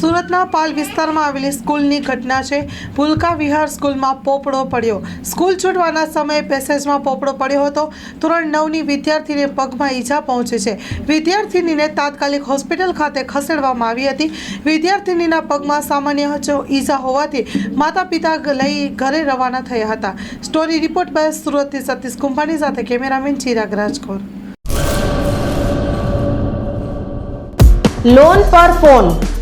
સુરતના પાલ વિસ્તારમાં આવેલી સ્કૂલની ઘટના છે. ભૂલકા વિહાર સ્કૂલમાં પોપડો પડ્યો. સ્કૂલ છૂટવાના સમયે પેસેજમાં પોપડો પડ્યો હતો. ધોરણ નવની વિદ્યાર્થીને પગમાં ઈજા પહોંચી છે. વિદ્યાર્થિનીને તાત્કાલિક હોસ્પિટલ ખાતે ખસેડવામાં આવી હતી. વિદ્યાર્થિનીના પગમાં સામાન્ય ઈજા હોવાથી માતા પિતા લઈ ઘરે રવાના થયા હતા. સ્ટોરી રિપોર્ટ બાય સુરતથી સતીશ કુંભાની સાથે કેમેરામેન ચિરાગ રાજકોર. લોન પર ફોન